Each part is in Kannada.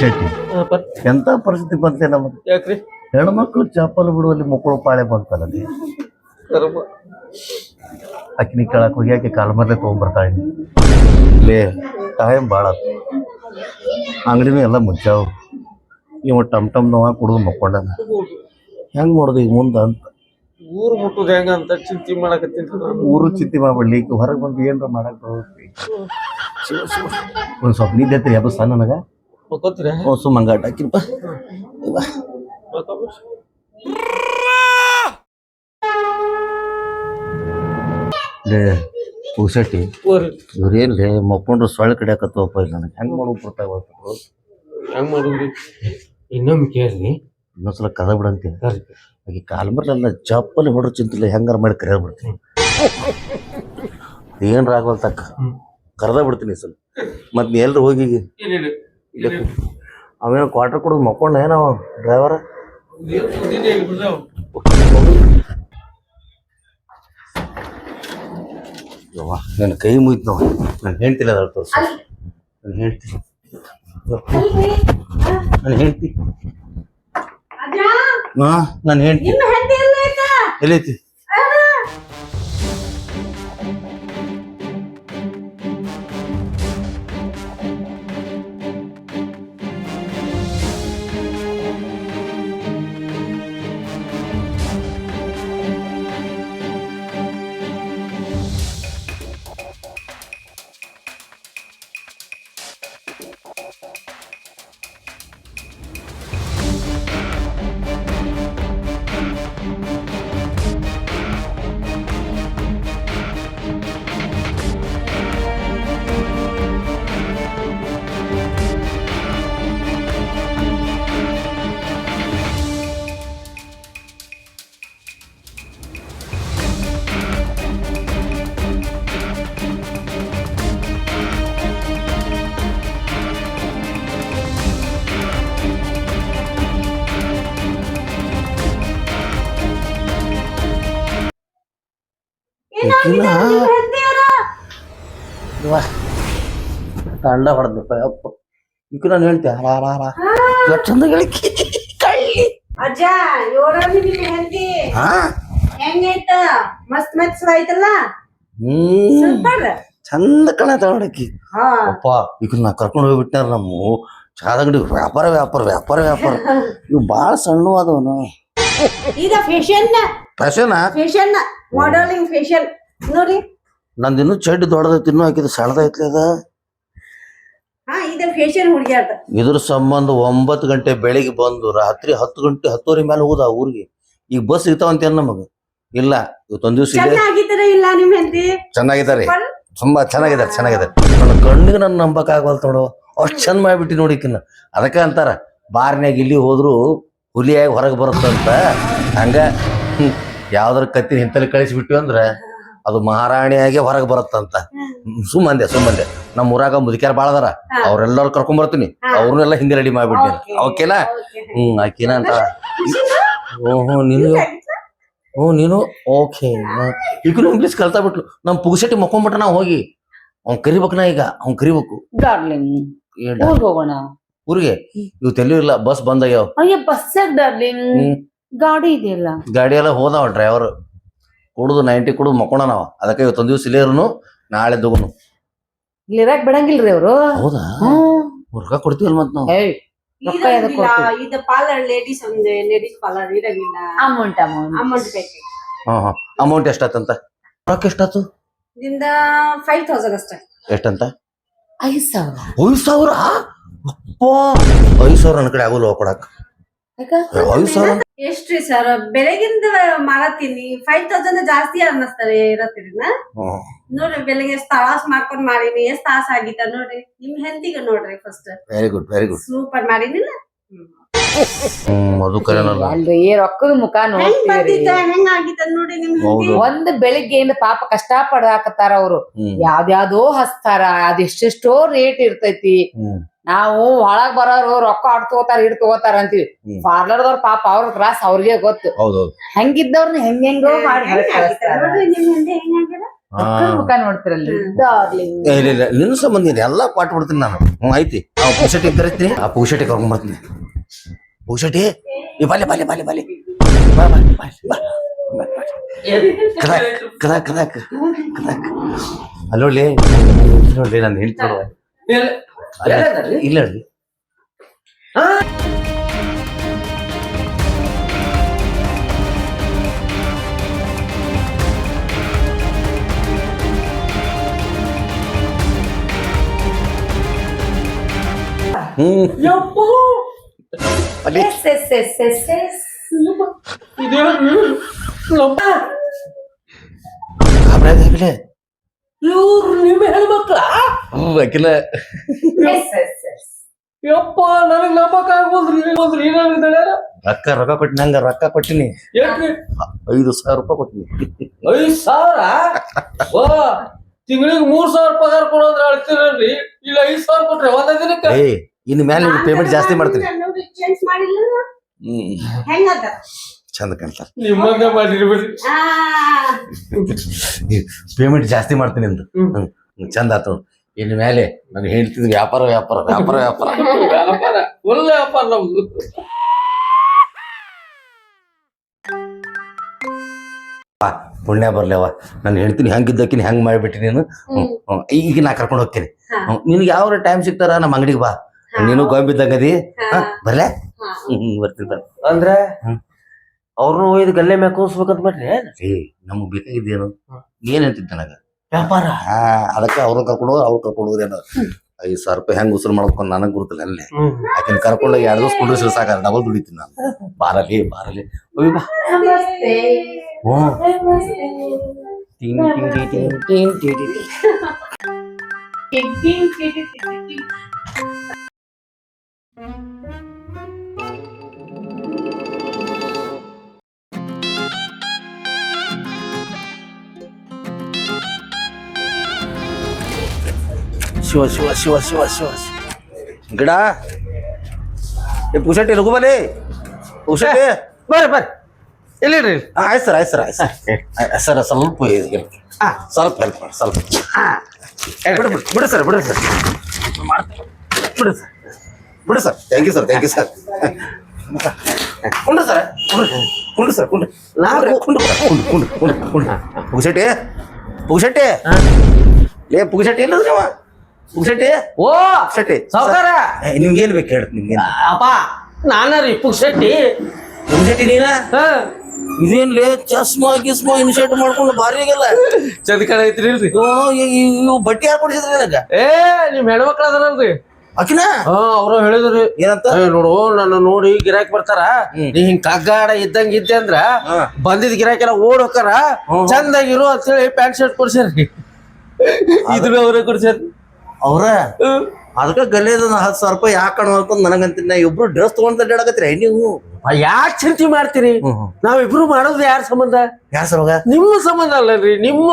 ಹಪ್ಪ ಎಂತ ಪರಿಸ್ಥಿತಿ ಬಂತೆ ನಮಗೆ ಯಾಕ್ರಿ? ಹೆಣ್ಮಕ್ಳು ಚಾಪಲ್ ಬಿಡುವಲ್ಲಿ ಮಕ್ಕಳು ಪಾಳೆ ಬಂತಲ್ಲ ಕರ್ಮ. ಅಕ್ಕಿನಿ ಕೇಳಕ್ ಹೋಗಿ ಆಕೆ ಕಾಲ ಮರ್ಲೆ ತೊಗೊಂಡ್ಬರ್ತಾಳೆ ಲೇ ಟೈಮ್ ಭಾಳ. ಅಂಗಡಿನೂ ಎಲ್ಲ ಮುಚ್ಚಾವು. ಇವ ಟಮ್ ಟಮ್ ನೋವ ಕುಡಿದು ಮಕ್ಕೊಂಡನ. ಹೆಂಗ್ ಮಾಡೋದು ಈಗ ಮುಂದೆ ಅಂತ? ಊರು ಮುಟ್ಟುದು ಹೆಂಗ ಅಂತ ಚಿಂತೆ ಮಾಡಕತ್ತೀನಿ ನಾನು. ಊರು ಚಿಂತೆ ಮಾಡ್ಬಿಡ್ಲಿ ಈಗ ಹೊರಗೆ ಬಂದು ಏನಾರ ಮಾಡಕ್ ಬರ್ತೈತಿ. ಒಂದ್ ಸ್ವಲ್ಪ ನಿದ್ದೆ ಐತ್ರಿ ಸಣ್ಣ ನನಗ? ಮಕ್ಕೋತೀರ ಒಂದ್ ಸುಮ್ ಹಂಗಾಟ ಹಾಕಿಪ್ಪ ಲೇ ಪುಸಟ್ಟಿ. ಊರಿ ಇವ್ರೇನ್ಲೇ ಮಕ್ಕೊಂಡ್ರು ಸೊಳ್ಳೆ ಕಡಿಯಾಕತ್ತವಪ್ಪ ಇಲ್ಲ ನನಗೆ. ಹೆಂಗ್ ಮಾಡೋದು ಬರ್ತಾವ ಹೆಂಗ್ ಮಾಡುದ್ರಿ ಇನ್ನೊಮ್ಮೆ ಕೇಳ್ರಿ. ಇನ್ನೊಂದ್ಸಲ ಕದ ಬಿಡಂತೀನಿ. ಆಕೆ ಕಾಲು ಮರ್ಲೆಲ್ಲ ಚಪ್ಪಲಿ ಹೊಡ್ರ ಚಿಂತಿಲ್ಲ ಹೆಂಗಾರ ಮಾಡಿ ಕರೆಯ ಬಿಡ್ತೀನಿ. ಏನ್ರ ಆಗವಲ್ ತಕ್ಕ. ಕರೆದ ಬಿಡ್ತೀನಿ ಸಲ. ಮತ್ತೆ ನೀ ಎಲ್ರು ಹೋಗಿ. ಏನಿಲ್ಲ ಅವೇನು ಕ್ವಾರ್ಟರ್ ಕೊಡೋದು ಮಕ್ಕೊಂಡ ಏನೋ ಡ್ರೈವರ್ ನನ್ನ ಕೈ ಮುಗಿತು ನಾವು ನಾನು ಹೇಳ್ತಿಲ್ಲ ಅದ್ರ ತೋರ್ಸ. ನಾನು ಹೇಳ್ತೀನಿ ನಾನು ಹೇಳ್ತಿ ಹಾ ನಾನು ಹೇಳ್ತಿ ಎಲ್ಲೈತಿ ತಂಡ ಹೊಡೆದಪ್ಪ ಅಪ್ಪ ಈಗ ನಾನು ಹೇಳ್ತೆ. ಹರ ರಾ ಹರ ಎಷ್ಟು ಚಂದ ಹೇಳಿಕೆ ಕಳ್ಳಿ ಅಜ್ಜ ಏಳರಲ್ಲಿ ನಿಮ್ ಹೆಂಡತಿ ಹಾ. ಹೆಂಗೈತ? ಮಸ್ತ್ ಹ್ಮ್. ಸೂಪರ್ ಚಂದ ಕಣ ತಗೊಂಡಕ್ಕಿ ಹಾ. ಅಪ್ಪ ಈಗ ನಾ ಕರ್ಕೊಂಡು ಹೋಗ್ಬಿಟ್ಟಾರ ನಮ್ಮ. ಚಾದ ಅಂಗಡಿ ವ್ಯಾಪಾರ ವ್ಯಾಪಾರ ವ್ಯಾಪಾರ ವ್ಯಾಪಾರ. ಇವು ಭಾಳ ಸಣ್ಣ ಅದವನು ಇದ fashion fashion fashion modelling fashion ನೋಡಿ. ನಂದು ಇನ್ನೂ ಚಡ್ಡಿ ದೊಡ್ಡದೈತಿ ಇನ್ನೂ ಹಾಕಿದ ಸಣ್ಣದೈತ್ಲಿ ಅದ. ಹಾ ಇದ ಫೇಶಿಯಲ್ ಹುಡುಗಿಯಾರ್ದ. ಇದ್ರ ಸಂಬಂಧ ಒಂಬತ್ತು ಗಂಟೆ ಬೆಳಿಗ್ಗೆ ಬಂದು ರಾತ್ರಿ ಹತ್ತು ಗಂಟೆ ಹತ್ತುವರೆ ಮೇಲೆ ಹೋದ ಆ ಊರಿಗೆ. ಈಗ ಬಸ್ ಸಿಗ್ತಾವಂತೇನ್ ನಮಗ. ಇಲ್ಲ ಇವತ್ತೊಂದ್ ದಿವ್ಸ ಇದೆ ಚೆನ್ನಾಗಿದ್ದೀರ ಇಲ್ಲ ನಿಮ್ ಹೆಂಡತಿ? ಚೆನ್ನಾಗಿದ್ದಾರೆ. ತುಂಬಾ ಚೆನ್ನಾಗಿದ್ದಾರೆ ಚೆನ್ನಾಗಿದ್ದಾರೆ. ನನ್ನ ಕಣ್ಣಿಗೆ ನನ್ನ ನಂಬಕ್ ಆಗವಲ್ತ ನೋಡು. ಅಷ್ಟು ಚಂದ ಮಾಡ್ಬಿಟ್ಟಿ ನೋಡಿಕಿನ್ನ ಅದಕ್ಕೆ ಅಂತಾರ ಬಾರ್ನ್ಯಾಗ ಇಲ್ಲಿ ಹೋದ್ರು ಹುಲಿಯಾಗಿ ಹೊರಗೆ ಬರುತ್ತಂತ. ಹಂಗ ಯಾವ್ದಾರ ಕತ್ತಿನ ಹಿಂತಲ್ಲಿ ಕಳಿಸ್ಬಿಟ್ವಿ ಅಂದ್ರ. ಅದು ಮಹಾರಾಣಿಯಾಗೆ ಹೊರಗೆ ಬರುತ್ತಂತ. ಸುಮ್ಮಂದೆ ಸುಮ್ಮಂದೆ. ನಮ್ಮ ಊರಾಗ ಮುದುಕ್ಯಾರ ಭಾಳ ಅದಾರ. ಹಾ. ಅವ್ರೆಲ್ಲರೂ ಕರ್ಕೊಂಡ್ ಬರ್ತೀನಿ. ಅವ್ರನ್ನೆಲ್ಲ ಹಿಂದೆ ರೆಡಿ ಮಾಡ್ಬಿಟ್ಟಿನಿ Okay. ಓಕೆನಾ. ಹ್ಮ್ ಆಕಿನ ಅಂತ. ಓಹೋ ನೀನು? ಓ ನೀನು? ಓಕೆ. ಈಗಲೂ ಇಂಗ್ಲೀಷ್ ಕಲ್ತಾ ಬಿಟ್ಲು. ನಮ್ ಪುಗ್ಸೆಟ್ಟಿ ಮಕ್ಕೊಂಬಿಟ್ಟ ನಾವು ಹೋಗಿ. ಅವ್ನ್ ಕರಿಬೇಕು ನಾ ಈಗ? ಅವ್ನ್ ಕರಿಬೇಕು. ಹೋಗೋಣ. ಊರಿಗೆ? ಇವತ್ತು ಎಲ್ಲೂ ಇಲ್ಲ. ಬಸ್ ಬಂದಾಗ್ಯಾವ ಅಯ್ಯ ಬಸ್ಸಾಗ ಡಾರ್ಲಿಂಗ್ ಗಾಡಿ ಇದೆಯಲ್ಲ. ಗಾಡಿ ಎಲ್ಲ ಹೋದವ ಡ್ರೈವರ್ ಕುಡುದು ನೈಂಟಿ ಕುಡ್ದು ಮಕ್ಕೋಣ ನಾವು. ಅದಕ್ಕೆ ಇವತ್ತೊಂದ್ ದಿವಸ ಇಲ್ಲೇ ನಾಳೆ ನಾಳೆ ಇಲ್ಲಿ ಇಲ್ಲಿರಾಕ್ ಬಿಡಂಗಿಲ್ರಿ ಅವರು? ಹೌದಾ? ರೊಕ್ಕ ಕೊಡ್ತೀವಲ್ ಮತ್ ನಾವು? ಏಯ್ ರೊಕ್ಕ ಎದಕ್ ಕೊಡ್ತೀವಿ? ಇದ ಪಾರ್ಲರ್ ಲೇಡೀಸ್ ಒಂದು ಲೇಡೀಸ್ ಪಾರ್ಲರ್ ಇರಂಗಿಲ್ಲ. ಅಮೌಂಟ್ ಅಮೌಂಟ್ ಅಮೌಂಟ್ ಬೇಕು? ಹಾ ಹಾ. ಅಮೌಂಟ್ ಎಷ್ಟಾತಂತ? ರೊಕ್ಕ ಎಷ್ಟಾತು? ದಿಂದ ಫೈವ್ ತೌಸಂಡ್ ಅಷ್ಟೇ. ಎಷ್ಟಂತ? ಐದು ಸಾವಿರ. ಐದು ಸಾವಿರ? ಅಪ್ಪ! ಐದು ಸಾವಿರ ನನ್ನ ಕಡೆ ಆಗೋಲ್ಲ ಕೊಡಕ್? ಐದು ಸಾವಿರ? ಎಷ್ಟ್ರಿ ಸರ್ ಬೆಳಗಿಂದ ಮಾಡತ್ತೀನಿ ಫೈವ್ ತೌಸಂಡ್ ಜಾಸ್ತಿ ಅನ್ನಿಸ್ತಾರೆ ಇರತ್ತೀರಿ. ನೋಡ್ರಿ ಬೆಳಗ್ಗೆ ಎಷ್ಟ್ ತಾಸ್ ಮಾಡ್ಕೊಂಡ್ ಮಾಡೀನಿ ಎಷ್ಟ್ ತಾಸ ಆಗಿತ್ತ ನೋಡ್ರಿ. ನಿಮ್ ಹೆಂಡತಿಗೆ ನೋಡ್ರಿ first very good very good super ಮಾಡೀನಿಲ್ಲ ಹ್ಮ್. ಅದು ಕರೆನಲ್ಲ ಅಲ್ರಿ ರೊಕ್ಕದ ಮುಖ ಹೆಂಗ್ ನೋಡ್ತೀರಿ. ಬಂದಿತ್ತ? ಹೆಂಗ್ ಆಗಿತ್ತ ನೋಡಿ ನಿಮ್. ಒಂದ್ ಬೆಳಿಗ್ಗೆಯಿಂದ ಪಾಪ ಕಷ್ಟ ಪಡಾಕತ್ತಾರ ಅವ್ರು. ಯಾವ್ದ್ಯಾವ್ದೋ ಹಸ್ತಾರ ಅದೆಷ್ಟೆಷ್ಟೋ ರೇಟ್ ಇರ್ತೈತಿ. ನಾವು ಒಳಗ್ ಬರೋರು ರೊಕ್ಕ ಆಡ್ ತಗೋತಾರ ಇಡ್ ತಗೋತಾರ ಅಂತೀವಿ. ಹ್ಮ್. ಪಾರ್ಲರ್ದವ್ರ ಪಾಪ ಅವ್ರ ತ್ರಾಸ ಅವ್ರಿಗೆ ಗೊತ್ತು. ಹೌದು ಹಂಗಿದ್ದವ್ರನ್ನ ಹೆಂಗ್ ಹೆಂಗೋ ಮಾಡಿ ನಿನ್ನ ಸಂಬಂಧ ಎಲ್ಲಾ ಎಲ್ಲ ಪಾಟ್ ಬಿಡ್ತೀನಿ ನಾನು. ಹ್ಞೂ ಐತಿ. ಆ ಪುಷಟಿ ಕರಿತೀನಿ ಆ ಪೂಸಟಿ ಕರ್ಕೊಂಡ್ ಬರ್ತೀನಿ. ಪೂಸಟಿ ಈ ಬಾಲೆ ಬಾಲೆ ಬಾಲೆ ಬಾಲೆ. ಬಾ ಬಾ ಬಾ ಬಾ ಕದಾಕ್ ಕದಾಕ್ ಕದಾಕ್ ಕದಾಕ್. ಅಲ್ಲೋಡ್ಲಿ. ನೋಡ್ಲಿ ನಾನು ಹೇಳ್ತೀನಿ ನೋಡು. ಅಲ್ಲ, ಇಲ್ಲ ಹೇಳ್ರಿ ಹ್ಮ್. ಇವ್ರು ನಿಮ್ಮ ಹೆಣ್ಮಕ್ಳ? ಎಸ್ ಯಪ್ಪ ನನಗ್ ನಂಬಕ್ ಆಗ್ಬೋದ್ರಿ ಹೋದ್ರಿ ಏನಾಗಿದ್ದಾಳೆ ರೊಕ್ಕ ರೊಕ್ಕ ಕೊಟ್ಟಿನಿ ಹಂಗ ರೊಕ್ಕ ಕೊಟ್ಟಿನಿ. ಯಾಕ್ರಿ ಐದು ಸಾವಿರ ರೂಪಾಯಿ ಕೊಟ್ಟಿನಿ. ಐದ್ ಸಾವಿರ? ಓ ತಿಂಗಳಿಗೆ ಮೂರ್ ಸಾವಿರ ಪಗಾರ ಕೊಡೋದ್ರ ಅಳ್ತೀರಲ್ರಿ. ಇಲ್ಲ ಐದ್ ಸಾವಿರ ಕೊಟ್ರೆ ಒಂದ ದಿನಕ್ಕೆ? ಏ ಇನ್ ಮೇಲೆ ಪೇಮೆಂಟ್ ಜಾಸ್ತಿ ಮಾಡ್ತೀನಿ ಹ್ಮ್. ಹೆಂಗದ? ಚಂದ ಕಾಣ್ತಾರ. ಪೇಮೆಂಟ್ ಜಾಸ್ತಿ ಮಾಡ್ತೀನಿ ಅಂತ ಚಂದ ಆತು ಇನ್ ಮೇಲೆ ನಾನು ಹೇಳ್ತಿದ್ದೆ ವ್ಯಾಪಾರ ವ್ಯಾಪಾರ ವ್ಯಾಪಾರ ವ್ಯಾಪಾರ. ವ್ಯಾಪಾರ ಒಳ್ಳೆ ವ್ಯಾಪಾರ ನಮ್ದು. ಪುಣ್ಯ ಬರ್ಲೇವ ನಾನು ಹೇಳ್ತೀನಿ ಹಂಗಿದ್ದಕ್ಕಿನ ಹೆಂಗ್ ಮಾಡಿಬಿಟ್ಟಿ ನೀನು? ಹ್ಮ್, ಹ್ಮ್. ಈಗ ನಾ ಕರ್ಕೊಂಡು ಹೋಗ್ತೀನಿ. ನಿನ್ಗೆ ಯಾವ ಟೈಮ್ ಸಿಗ್ತಾರ? ನಮ್ಮ ಅಂಗಡಿಗೆ ಬಾ. ನೀನು ಗೊಂಬಿದ್ದಂಗದಿ ಬರ್ಲೇ ಬರ್ಲೆ? ಹಾ. ಹ್ಮ್ ಬರ್ತೀನಿ ಅಂದ್ರೆ ಅಂದ್ರ? ಹ್ಮ್. ಅವ್ರನ್ನು ಒಯ್ದು ಗಲ್ಲೆ ಮ್ಯಾಕ ಕೂಸ್ಬೇಕಂತ ಮಾಡ್ರಿ ಏ ನಮಗ್ ಬೇಕಾಗಿದ್ದೇನು? ಏನ್ ಅಂತಿದ್ದ ನನಗ? ವ್ಯಾಪಾರ? ಹಾ ಅದಕ್ಕೆ ಅವ್ರನ್ನ ಕರ್ಕೊಂಡು ಹೋಗಿ ಅವ್ರು ಕರ್ಕೊಂಡು ಹೋಗೋದೇನು ಐದು ಸಾವಿರ ರೂಪಾಯಿ ಹೆಂಗ್ ಉಸಿರು ಮಾಡ್ಕೊಂಡು ನನಗೆ ಗುರುತಿಲ್ಲ ಅಲ್ಲೇ. ಆಕಿನ ಕರ್ಕೊಂಡು ಎರಡು ದಿವಸ ಕುಂಡ್ರಿಸಿ ಸಾಕ ಡಬಲ್ ದುಡಿತೀನಿ ನಾನು. ಬಾರಲಿ ಬಾರಲಿ ಒಯ್ ಬಾ. ನಮಸ್ತೆ. ಹ್ಞೂ ನಮಸ್ತೆ ಟಿಂಗ್ ಟಿಂಗ್ ಟಿಂಗ್ ಟಿಂಗ್ ಟಿಂಗ್ ಟಿಂಗ್ ಟಿಂಗ್. ಟಿಕ್ ಟಿಕ್. ಶಿವ ಶಿವ ಶಿವ ಶಿವ ಶಿವ. ಗಿಡ? ಏ ಪುಷಟಿ ಲಘು ಬಲಿ ಪುಷಟಿ ಬರ್ರಿ ಬರ್ರಿ. ಎಲ್ಲಿಡ್ರಿ ಆಯ್ತು ಸರ್ ಆಯ್ತು ಸರ್ ಆಯ್ತು ಸರ್. ಸರ್ ಸ್ವಲ್ಪ. ಸ್ವಲ್ಪ ಹೆಲ್ಪ್ ಮಾಡಿ ಸ್ವಲ್ಪ. ಬಿಡು ಬಿಡು ಬಿಡು ಸರ್ ಬಿಡು ಸರ್. ಬಿಡು ಸರ್. ಬಿಡು sir. Thank you sir thank you sir. Kundu sir ಕುಂಡು ಸರ್ ಕುಂಡು ನಾವು ಕುಂಡು ಕುಂಡು ಕುಂಡು ಕುಂಡು ಕುಂಡು ಪುಗ್ಸೆಟ್ಟಿ ಪುಗ್ಸೆಟ್ಟಿ ಲೇ ಪುಗ್ಸೆಟ್ಟಿ ಇಲ್ಲ ನೀವು ಪುಗ್ಸೆಟ್ಟಿ? ಓ ಪುಕ್ಸಟ್ಟಿ ಸಾವುಕಾರ. ನಿಮ್ಗೆ ಏನ್ ಬೇಕು ಹೇಳ್ತೀನಿ ನಿಮ್ಗೆ ಅಪ್ಪ ನಾನ ರೀ ಪುಕ್ಸಟ್ಟಿ ಪುಗ್ಸೆಟ್ಟಿ. ನೀನ? ಇದೇನ್ ಇದೇನ್ಲೇ ಚಸ್ಮಾ ಗಿಸ್ಮಾ ಇನ್ಶರ್ಟ್ ಮಾಡ್ಕೊಂಡು ಭಾರಿ ಆಗಲ್ಲ. ಚಂದ ಕಡೆ ಐತ್ರಿ ಇವು ಬಟ್ಟೆ ಹಾಕೊಡ್ಸಿದ್ರಿ ನನಗ? ಏ ನಿಮ್ ಹೆಣ್ಮಕ್ಳು ಅದಾರಲ್ರಿ. ಆಕಿನ ಹಾ ಅವ್ರು ಹೇಳಿದ್ರಿ. ಏನಂತ? ನೋಡು ನನ್ನ ನೋಡಿ ಗಿರಾಕಿ ಬರ್ತಾರ. ನೀ ಹಿಂಗ್ ಕಗ್ಗಾಡ ಇದ್ದಂಗ ಇದ್ದೆ ಅಂದ್ರ. ಬಂದಿದ್ ಗಿರಾಕಿ ಎಲ್ಲ ಓಡ್ ಹೋಕಾರ. ಚಂದಾಗಿರು ಅಂತೇಳಿ ಪ್ಯಾಂಟ್ ಶರ್ಟ್ ಕೊಡ್ಸ್ಯಾರ್ರಿ. ಇದ್ರು ಅವ್ರೇ ಕೊಡ್ಸ್ಯಾರ ಅವ್ರ? ಅದಕ್ಕೆ ಗಲ್ಲೇದ ಹತ್ತು ಸಾವಿರ ರೂಪಾಯಿ ಯಾಕೆ ಕಣ ಅನ್ಕೊಂಡ್ ನನಗಂತೀನಿ ನಾ ಇಬ್ರು ಡ್ರೆಸ್ ತಗೊಂಡ್ ಅಡ್ಡಾಡಕತ್ರಿ ನೀವು? ಯಾಕೆ ಚಿಂತೆ ಮಾಡ್ತೀರಿ? ನಾವಿಬ್ರು ಮಾಡೋದು ಯಾರ ಸಂಬಂಧ? ಯಾರ ಸಂಬಂಧ? ನಿಮ್ಮ ಸಂಬಂಧ ಅಲ್ಲರಿ ನಿಮ್ಮ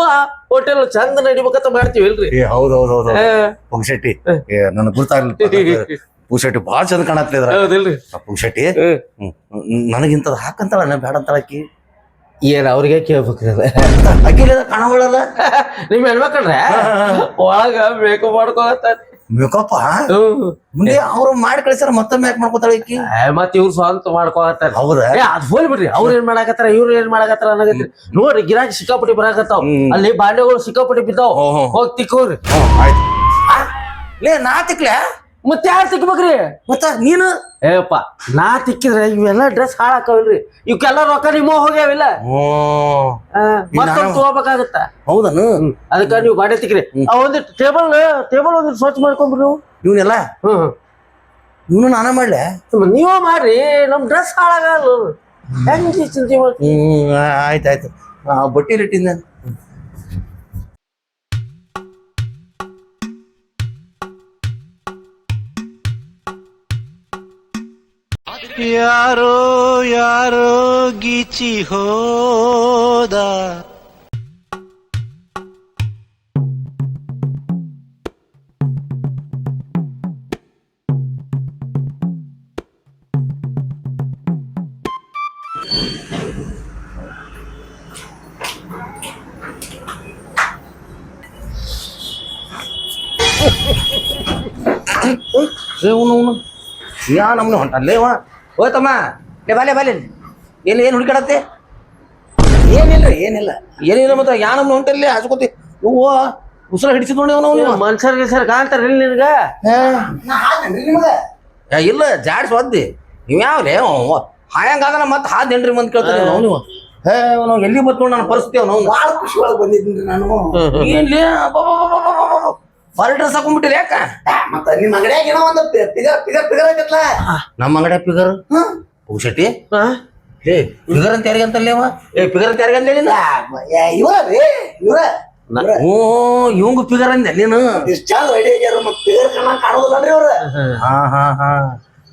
ಹೋಟೆಲ್ ಚಂದ ನಡಿಬೇಕಂತ ಮಾಡ್ತೀವಿ ಇಲ್ರಿ ಹೌದು ಹೌದು ಹೌದು ಪುಂಗಶೆಟ್ಟಿ. ನನಗೆ ಗೊತ್ತಾಗ್ಲಿಲ್ಲ ಪುಗ್ಶೆಟ್ಟಿ ಭಾಳ ಚಂದ ಕಾಣತ್ಲಿದ್ರ ಪುಂಗಶೆಟ್ಟಿ. ನನಗಿಂತದ್ ಹಾಕಂತಾಳ ನಾ ಬೇಡ ಏನ್ ಅವ್ರಿಗೆ ಕೇಳ್ಬೇಕ್ರಿ ನಿಮ್ಮ ಕಾಣವಳಲ್ಲ ನಿಮ್ ಹೆಣ್ಮಕ್ಳ್ರೆ ಒಳಗ ಮೇಕಪ್ ಮಾಡ್ಕೊಳತ್ತಾರ ಮೇಕಪ್ಪ ಮುಂದೆ ಅವ್ರು ಮಾಡಿ ಕಳಿಸ್ಯಾರ ಮತ್ತೊಮ್ಮೆ ಯಾಕೆ ಮಾಡ್ಕೊತಾಳ ಆಕಿ ಮತ್ ಇವ್ರು ಸ್ವಂತ ಮಾಡ್ಕೊಳತ್ತಾರ. ಹೌದಾ? ಏ ಅದ್ ಹೋಲ್ ಬಿಡ್ರಿ. ಅವ್ರ ಏನ್ ಮಾಡಾಕತ್ತಾರ ಇವ್ರು ಏನ್ ಮಾಡಾಕತ್ತಾರ ಅನ್ನಕತ್ರಿ ನೋಡ್ರಿ ಗಿರಾಕಿ ಸಿಕ್ಕಾಪಟ್ಟಿ ಬರಾಕತ್ತಾವ. ಅಲ್ಲಿ ಬಾಂಡೆಗಳು ಸಿಕ್ಕಾಪಟ್ಟಿ ಬಿದ್ದಾವ್. ಹ್ಮ್, ಹ್ಮ್. ಹೋಗ್ ತಿಕ್ಕೋರಿ. ಹ್ಞೂ ಆಯ್ತು. ಆ, ಲೇ ನಾ ತಿಕ್ಲೆ? ಮತ್ ಯಾರು ಸಿಕ್ಬೇಕ್ರಿ ಮತ್ತ ನೀನು? ಏಪ್ಪ ನಾ ತಿಕ್ಕಿದ್ರೆ ಇವೆಲ್ಲ ಡ್ರೆಸ್ ಹಾಳಾಕವಲ್ರಿ. ಇವಕ್ಕೆಲ್ಲ ರೊಕ್ಕ ನಿಮ್ಮ ಹೋಗ್ಯಾವಿಲ್ಲ? ಮತ್ತೊಂದ್ ತಗೋಬೇಕಾಗತ್ತ? ಹೌದನು? ಅದಕ್ಕ ನೀವು ಗಾಡಿ ತಿಕ್ಕ್ರಿ. ಆ ಒಂದಿಟ್ಟು ಟೇಬಲ್ ಟೇಬಲ್ ಒಂದು ಸ್ವಚ್ಛ ಮಾಡ್ಕೊಂಬ್ರಿ ನೀವು. ಇವನ್ನೆಲ್ಲ ಹ್ಮ್ ಇವನು ನಾನೇ ಮಾಡ್ಲೆ. ನೀವೇ ಮಾಡ್ರಿ ನಮ್ ಡ್ರೆಸ್ ಹಾಳಾಗಲ್ಲ. ಹೆಂಗ್ ಚಿಂತೆ ಮಾಡ್ತೀವಿ ಆಯ್ತಾಯ್ತು ಆಯ್ತು ಆಯ್ತು. ಬಟ್ಟಿ ಇಟ್ಟಿದ್ದ ಯಾರೋ ಯಾರೋ ಗಿಚಿ ಹೋದ ರೇವನು ಯಾರು ನಮ್ಮನ್ನು ಹೊಂಟಲ್ಲೇವಾ ಹೊಂಟಲ್ಲೇ ಇವ ಓ ತಮ್ಮ ಲೇ ಬಾಲೆ ಬಾಲೆ. ಎಲ್ಲಿ ಏನು ಹುಡುಕಾಡತ್ತೆ? ಏನಿಲ್ಲ ಏನಿಲ್ಲ. ಏನಿಲ್ಲ ಮತ್ತೆ ಯಾ ಉಂಟಲ್ಲಿ ಹೊಂಟಲ್ಲೇ ಹಚ್ಕೋತಿ ಹೂವ ಉಸಿರ ಹಿಡಿಸಿದ್ ನೋಡಿ ಅವನು ಅವನು. ಮನ್ಸರ್ ಗಿನ್ಸರ್ ಕಾಣ್ತಾರ ಇಲ್ಲಿ ನಿನಗ? ಇಲ್ಲ ಜಾಡ್ಸ್ ಒದ್ದಿ. ನೀವು ಯಾವ್ಲೇ? ಹಾಯಂಗ ಅದನ್ನ ಮತ್ತೆ ಹಾದೇನ್ರಿ ಮಂದ್ ಕೇಳ್ತಾರೆ ಕೇಳ್ತಾನೆ ಅವನು. ನೀವು ಹೇ ಅವನು ಎಲ್ಲಿ ಬತ್ಕೊಂಡು ನಾನು ಪರಿಸ್ಥಿತಿ ಅವನು ಭಾಳ ಖುಷಿ ಒಳಗೆ ಬಂದಿದ್ದೀನಿ ನಾನು. ಏನ್ಲಿ? ಫಾಲ್ ಡ್ರೆಸ್ ಹಾಕೊಂಡ್ಬಿಟ್ಟಿರಿ ಯಾಕ? ಮತ್ತ ನಿಮ್ಮ ಅಂಗಡಿಯಾಗ ಏನೋ ಒಂದು ಫಿಗರ್ ಫಿಗರ್ ಪಿಗರ್ ಆಗತ್ತಲ್ಲ ನಮ್ಮ ಅಂಗಡಿ ಫಿಗರ್ ಪೂಶೆಟ್ಟಿ ಏ ಪಿಗರ್ ಅಂತ ಯಾರಿಗೆ ಅಂತಲ್ಲೇ ಅವ? ಏ ಫಿಗರ್ ಅಂತ ಯಾರಿಗೆ ಅಂತೇಳಿ ಇವ ರೀ ಇವ ಓ ಇವಂಗ ಫಿಗರ್ ಅಂದೆ ನೀನು? ರೆಡಿ ಆಗ್ಯಾರ ಕಣ್ಣ ರೀ ಅವ್ರ ಹಾ ಹಾ ಹಾ.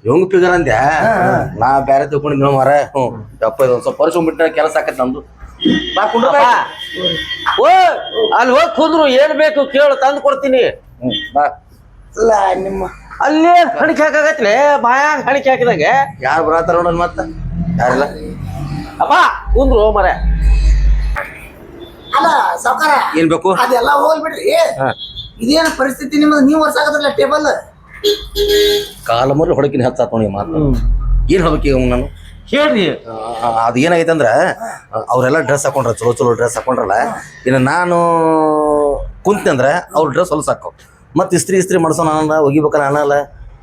ಇವಂಗ ಫಿಗರ್ ಅಂದ್ಯಾ? ನಾ ಬ್ಯಾರೆ ತಿಳ್ಕೊಂಡಿದ್ನ ಮರ ಹ್ಞೂ. ಯಪ್ಪ ಇದೊಂದ್ ಸ್ವಲ್ಪ ಪರಿಸ್ಕೊಂಡ್ಬಿಟ್ರೆ ಕೆಲಸ ಆಕತ್ತ ನಮ್ದು. ಬಾ ಕುಂಡ್ರ ಬಾ. ಓ ಅಲ್ಲಿ ಹೋಗಿ ಕುಂದ್ರು ಏನ್ ಬೇಕು ಕೇಳು ತಂದು ಕೊಡ್ತೀನಿ. ಬಾ. ಅಲ್ಲ ನಿಮ್ಮ ಅಲ್ಲಿ ಹಣಿಕೆ ಹಾಕಾಗತ್ಲೆ ಬಾಯಾಗ ಹಣಿಕೆ ಹಾಕಿದಾಗ. ಯಾರು ಬರತ್ತಾರ ನೋಡಲ್ ಮತ್ತ? ಯಾರಿಲ್ಲ? ಅಪ್ಪ ಕುಂದ್ರು ಮರ. ಅಲ್ಲ ಸಾವುಕಾರ ಏನ್ ಬೇಕು? ಅದೆಲ್ಲ ಹೋಗ್ಬಿಡ್ರಿ. ಇದೇನ ಪರಿಸ್ಥಿತಿ ನಿಮ್ಮದು ನೀವು ವರ್ಷಾಕತ್ರಲ್ಲ ಟೇಬಲ್? ಕಾಲ ಮೊದಲು ಹೊಡಕಿನ ಹತ್ತಾತ ನೋಡಿ ಮಾತು. ಏನ್ ಹೇಳ್ಬೇಕು ಈಗ ನಾನು? ಹೇಳ್ರಿ. ಅದು ಏನಾಗೈತೆ ಅಂದ್ರೆ ಅವರೆಲ್ಲ ಡ್ರೆಸ್ ಹಾಕೊಂಡ್ರ ಚಲೋ ಚಲೋ ಡ್ರೆಸ್ ಹಾಕೊಂಡ್ರಲ್ಲ ಇನ್ನು ನಾನು ಕುಂತೆ ಅಂದ್ರೆ ಅವ್ರ ಡ್ರೆಸ್ ಹೊಲಸು ಹಾಕೋ ಮತ್ತೆ ಇಸ್ತ್ರಿ ಇಸ್ತ್ರಿ ಮಾಡ್ಸೋ ನಾನು ಒಗಿಬೇಕಲ್ಲ ಅನ್ನಲ್ಲ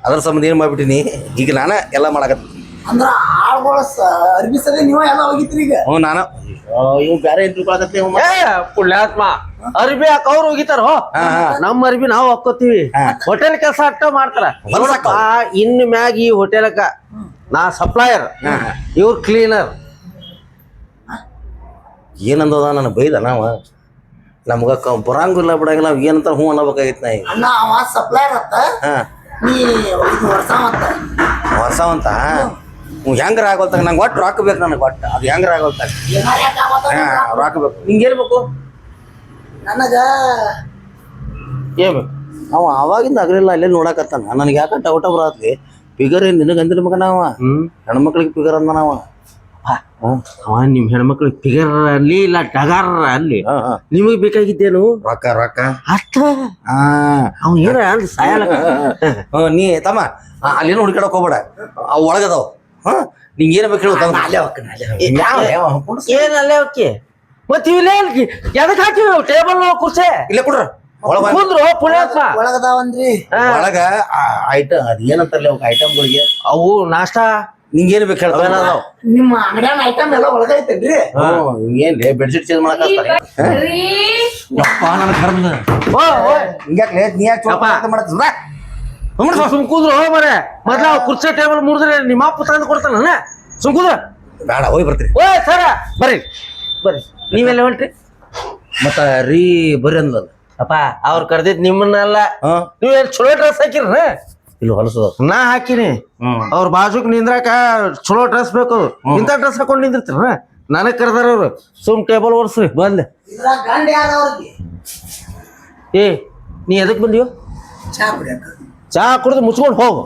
ಅದ್ರ ಸಂಬಂಧ ಏನು ಮಾಡ್ಬಿಟ್ಟಿನಿ ಈಗ ನಾನು ಎಲ್ಲ ಮಾಡಕತ್ತ. ಅಂದ್ರೆ ಆಳ್ಗಳ ಅರ್ಬಿ ಸರಿ ನೀವು ಎಲ್ಲ ಹೋಗಿತ್ರಿ ಈಗ. ಹ್ಞೂ ನಾನು. ಇವ್ ಬೇರೆ ಏನು ತಿಳ್ಕೊಳಕತ್ತೆ ಏ ಪುಣ್ಯಾತ್ಮ ಅರ್ಬಿ ಹಾಕ ಅವ್ರು ಹೋಗಿತಾರ. ನಮ್ಮ ಅರ್ಬಿ ನಾವು ಹಾಕೋತೀವಿ. ಹೋಟೆಲ್ ಕೆಲಸ ಅಟ್ಟ ಮಾಡ್ತಾರ. ಇನ್ ಇನ್ನು ಮ್ಯಾಗ ಈ ಹೋಟೆಲ್ಕ ನಾ ಸಪ್ಲೈಯರ್ ಇವ್ರ ಕ್ಲೀನರ್ ಏನಂದದ ನನಗೆ ಬೈದ ನಾವ? ನಮ್ಗ ಕ ಬರಂಗಿಲ್ಲ ಬಿಡಂಗಿಲ್ಲ ಅವ್ ಏನಂತ ಹ್ಞೂ ಅನ್ನಬೇಕಾಗಿತ್ತು ನಾ ಈಗ ಅಣ್ಣ ಅವ ಸಪ್ಲೈರ್ ಅತ್ತ? ಹಾಂ. ನೀ ಇದು ವರ್ಷ ಮತ್ತ ಹೊಸವಂತ ಹ್ಞೂ ಹೆಂಗ್ರ ಆಗೋಲ್ತಾಗ ನಂಗೆ ಒಟ್ಟು ರೊಕ್ಕ ಬೇಕು ನನಗೆ ಒಟ್ಟು. ಅದು ಹೆಂಗ್ರ ಆಗೋಲ್ತಾಗ ಏನಾರ ಯಾಕ್ ಆಗತ್ತ ಹಾಂ ರೊಕ್ಕ ಬೇಕು. ನಿಂಗೆ ಬೇಕು ನನಗ ಏನ್ ಅವ ಅವಾಗಿಂದ ಅಗ್ರಿಲ್ಲ ಅಲ್ಲೇ ನೋಡಕತ್ತಾನ. ನನಗೆ ಯಾಕೆ ಡೌಟ ಬರತ್ಲಿ? ಫಿಗರ್ ಏನು ನಿನಗೆ ಅಂದ್ರೆ ಮಗ ನಾವ ಹೆಣ್ಮಕ್ಳಿಗೆ ಫಿಗರ್ ಅಂದ ನಾವ ಅವ? ನಿಮ್ ಹೆಣ್ಮಕ್ಳು ಫಿಗರ್ ಅಲ್ಲಿ ಇಲ್ಲ ಟಗಾರ ಅಲ್ಲಿ. ನಿಮಗೆ ಬೇಕಾಗಿದ್ದೇನು? ರೊಕ್ಕ ರೊಕ್ಕ. ಅಷ್ಟ. ಏನ ಅಂದ್ ಸಾಯಲ್ಲ ಹ್ಞೂ ನೀ ತಮ್ಮ ಅಲ್ಲೇನು ಹುಡುಕಾಡಕ್ ಹೋಗ್ಬೇಡ. ಅವ್ ಒಳಗದವ್ ಹಾಂ ನಿಂಗೆ ಏನು ಬೇಕು ಹೇಳು ಏನು ಅಲ್ಲೇ ಓಕೆ ಮತ್ ಇವಿಲ್ಲ ಎದಕ್ ಹಾಕಿವಿ ಟೇಬಲ್ ಕುರ್ಸೆ ಇಲ್ಲೇ ಕೊಡ್ರ. ಕುಂದ್ರು ಪುಣ್ಯಾತ್ಮ. ಒಳಗ ಐಟಮ್ ಅದು ಏನಂತಾರಲ್ಲ ಅವ್ ಐಟಮ್ಗಳಿಗೆ? ಅವು ನಾಷ್ಟಾ? ನಿಂಗೇನು ಬೇಕು ಹೇಳ್ತಾವ ನಿಮ್ಮ ಅಂಗಡಿಯಾನ ಐಟಮ್ ಎಲ್ಲ ಒಳಗ ಐತೇನ್ರಿ? ಏನ್? ಬೆಡ್ಶೀಟ್ ಚೇಂಜ್ ಹಿಂಗ್ಯಾಕ್ಲೆ ನೀ ಯಾಕೆ ಯಪ್ಪ. ಮಾಡತ್ತ ಸುಮ್ ಕೂದ್ರು ಹೋ ಮರೆ. ಮೊದ್ಲ ಕುರ್ಚಿ ಕುರ್ಚೆ ಟೇಬಲ್ ಮುರಿದ್ರೆ ನಿಮ್ಮ ಅಪ್ಪ ತಂದು ಕೊಡ್ತಾನ ಸುಮ್ ಕೂದ್ರ. ಬೇಡ ಹೋಗಿ ಬರ್ತೀರಿ. ಓ ಸರ. ಬರ್ರಿ. ಬರ್ರಿ. ನೀವೆಲ್ಲ ಹೊಂಟ್ರಿ. ಮತ್ತ ರೀ ಬರ್ರಿ ಅಂದಲ್ಲ ಅಪ್ಪ ಅವ್ರು ಕರ್ದಿದ್ ನಿಮ್ಮನ್ನೆಲ್ಲ. ನೀವ್ ಎಲ್ಲಿ ಚಲೋ ಡ್ರೆಸ್ ಹಾಕಿರ ಇಲ್ಲಿ ಹೊಲಸು ನಾ ಹಾಕಿನಿ. ಅವ್ರ ಬಾಜುಕ್ ನಿಂದ್ರಾಕ ಚಲೋ ಡ್ರೆಸ್ ಬೇಕು ಇಂಥ ಡ್ರೆಸ್ ಹಾಕೊಂಡ್ ನಿಂದಿರ್ತೀರ ನನಗ್ ಕರ್ದಾರ ಅವ್ರು. ಸುಮ್ ಟೇಬಲ್ ಓಡಿಸ್ರಿ ಬಂದ್. ಏ ನೀ ಎದಕ್ ಬಂದಿಯೋ? ಚಾ ಕುಡ್ದು ಚಾ ಕುಡಿದು ಮುಚ್ಕೊಂಡು ಹೋಗು.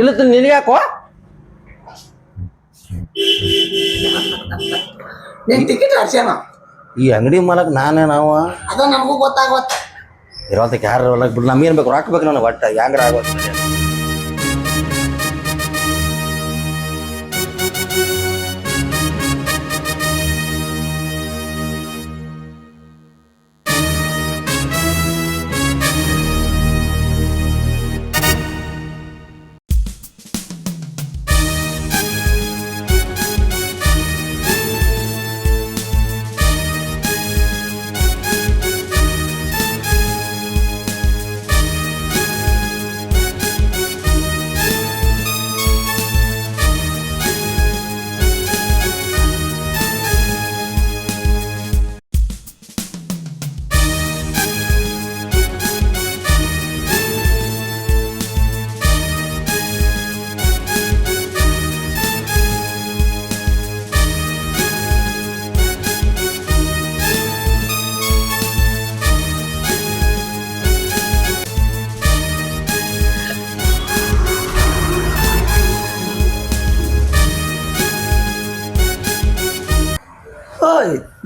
ಇಲ್ಲ ನಿನಗೆ ಯಾಕೋ? ನಿನ್ ಟಿಕೆಟ್ ಹರ್ಸ್ಯಾನ ಈ ಅಂಗಡಿ ಮಾಲಕ್ ನಾನೇ ನಾವ? ಅದ ನಮಗೂ ಗೊತ್ತಾಗುತ್ತೆ ಇರೋದಕ್ಕೆ ಯಾರು ಬಿಡ್ ನಮ್ಗೇನ್ ಬೇಕು? ರೊಕ್ಕ ಬೇಕು ನನಗೆ ಒಟ್ಟ. ಹೆಂಗ್ರ ಆಗೋದು?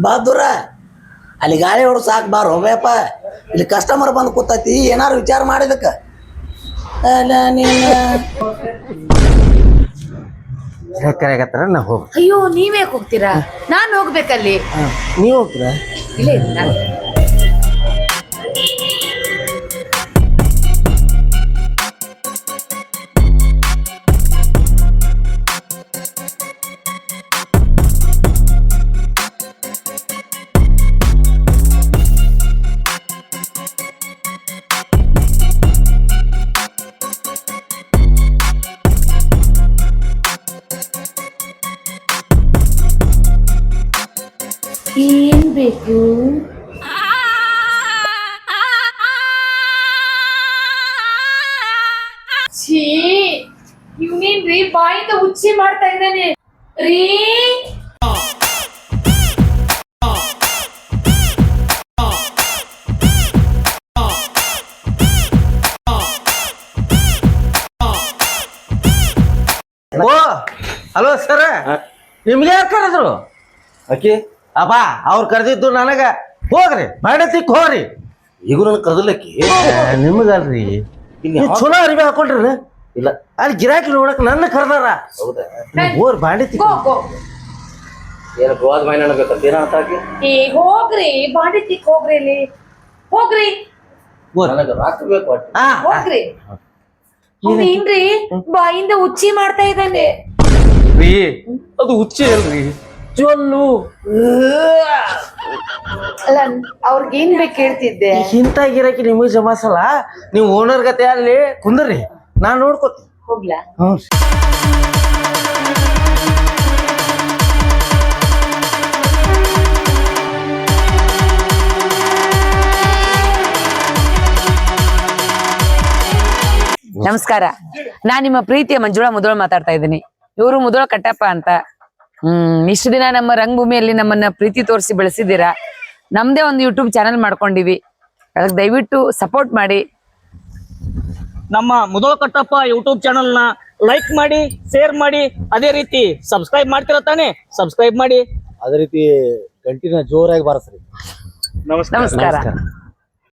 ಬಹದ್ದೂರ. ಅಲ್ಲಿ ಗಾಳಿ ಹೊಡ್ ಸಾಕು ಬಾರ್ ಹೋಗ್ಯಪ್ಪ ಇಲ್ಲಿ ಕಸ್ಟಮರ್ ಬಂದು ಕೂತೈತಿ ಏನಾರು ವಿಚಾರ ಮಾಡಿದಕ್ಕ ಕರೆಗತ್ತಾರ ನಾ ಹೋಗ್ ಅಯ್ಯೋ ನೀವೇ ಹೋಗ್ತೀರಾ? ನಾನು ಹೋಗ್ಬೇಕಲ್ಲಿ. ನೀವ್ ಹೋಗ್ತೀರಾ? ಇಲ್ಲ ಛೀ ಇವ್ನೇನ್ರಿ ಬಾಯಿಂದ ಉಚ್ಚಿ ಮಾಡ್ತಾ ಇದ್ದಾನೆ. ರೀ. ಓ ಹಲೋ ಸರ್. ನಿಮ್ಗೆ ಯಾರು ಕರೆದ್ರು? ಅಕ್ಕಿ ಅಪ್ಪ ಅವ್ರು ಕರೆದಿದ್ದು ನನಗ ಹೋಗ್ರಿ ಮಾಡತಿಕ್ ಹೋಗ್ರಿ. ಈಗ ನನ್ ಕರ್ದಲಕ್ಕಿ ನಿಮಗಲ್ರಿ. ಇಲ್ಲಿ ನೀವು ಚಲೋ ಅರಿವಿ ಹಾಕೊಂಡ್ರಿ ಇಲ್ಲ. ಅಲ್ಲಿ ಗಿರಾಕಿ ನೋಡಕ್ ನನ್ನ ಕರ್ದಾರ. ಹೌದಾ? ಹೋರ್ ಬಾಂಡಿ ಗೋ ಗೋ. ಏನ ಗೋವಾದ ಮೈನ ಅನ್ಬೇಕಂತ? ಏನ ಅಂತ ಆಕಿ ಏ ಹೋಗ್ರಿ. ಬಾಂಡಿ ತಿಕ್ ಹೋಗ್ರಿ ಇಲ್ಲಿ. ಹೋಗ್ರಿ. ನನಗ ರಾಕ್ ಬೇಕು ಒಟ್ಟು. ಹಾ ಹೋಗ್ರಿ. ಏನ್ರಿ? ಬಾಯಿಂದ ಉಚ್ಚಿ ಮಾಡ್ತಾ ಇದ್ದಾನೆ. ರೀ ಅದು ಉಚ್ಚಿ ಅಲ್ರಿ. ಜೊಲ್ಲು. ಅಲ್ಲ ಅವ್ರಿಗೆ ಏನ್ ಬೇಕು ಹೇಳ್ತಿದ್ದೆ? ಗಿರಾಕಿ ನಿಮಗೆ ಜಮಾಸಲ್ಲ? ನೀವು ಓನರ್ ಗತೆ ಅಲ್ಲಿ ಕುಂದ್ರಿ ನಾನ್ ನೋಡ್ಕೋತೀನಿ. ಹೋಗ್ಲಾ? ಹ್ಞೂ ನಮಸ್ಕಾರ. ನಾ ನಿಮ್ಮ ಪ್ರೀತಿಯ ಮಂಜುಳಾ ಮುದೋಳ ಮಾತಾಡ್ತಾ ಇದ್ದೀನಿ. ಇವರು ಮುದೋಳ ಕಟ್ಟಪ್ಪ ಅಂತ. ಹ್ಮ್ ಇಷ್ಟು ದಿನ ನಮ್ಮ ರಂಗಭೂಮಿಯಲ್ಲಿ ನಮ್ಮನ್ನ ಪ್ರೀತಿ ತೋರಿಸಿ ಬೆಳೆಸಿದ್ದೀರಾ? ನಮ್ದೇ ಒಂದು ಯೂಟ್ಯೂಬ್ ಚಾನೆಲ್ ಮಾಡ್ಕೊಂಡಿವಿ. ಅದಕ್ಕೆ ದಯವಿಟ್ಟು ಸಪೋರ್ಟ್ ಮಾಡಿ. ನಮ್ಮ ಮುದೋಳ ಕಟ್ಟಪ್ಪ ಯೂಟ್ಯೂಬ್ ಚಾನಲ್ನ ಲೈಕ್ ಮಾಡಿ ಶೇರ್ ಮಾಡಿ ಅದೇ ರೀತಿ ಸಬ್ಸ್ಕ್ರೈಬ್ ಮಾಡ್ತಿರ ತಾನೆ? ಸಬ್ಸ್ಕ್ರೈಬ್ ಮಾಡಿ. ಅದೇ ರೀತಿ ಗಂಟಿನ ಜೋರಾಗಿ ಬಾರಸ್ರಿ. ನಮಸ್ಕಾರ.